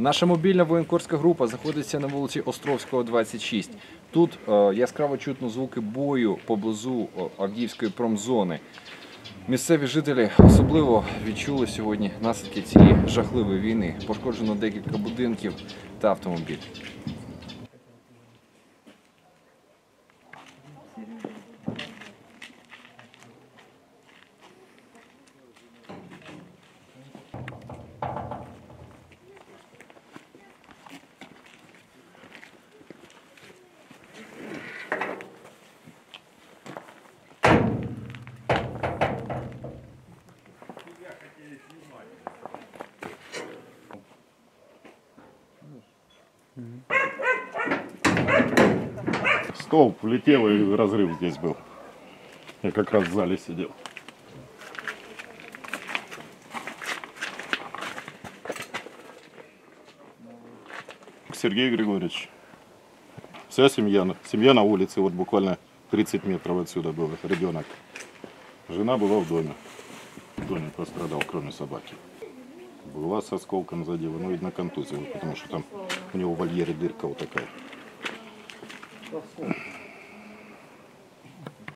Наша мобільна воєнкорська група знаходиться на вулиці Островського, 26. Тут е, яскраво чутно звуки бою поблизу е, Авдіївської промзони. Місцеві жителі особливо відчули сьогодні наслідки цієї жахливої війни. Пошкоджено декілька будинків та автомобіль. Столб влетел и разрыв здесь был. Я как раз в зале сидел. Сергей Григорьевич. Вся семья, семья на улице, вот буквально 30 метров отсюда был ребенок. Жена была в доме. Никто не пострадал, кроме собаки. С осколком задела, ну, видно, контузия, потому что там у него в вольере дырка вот такая.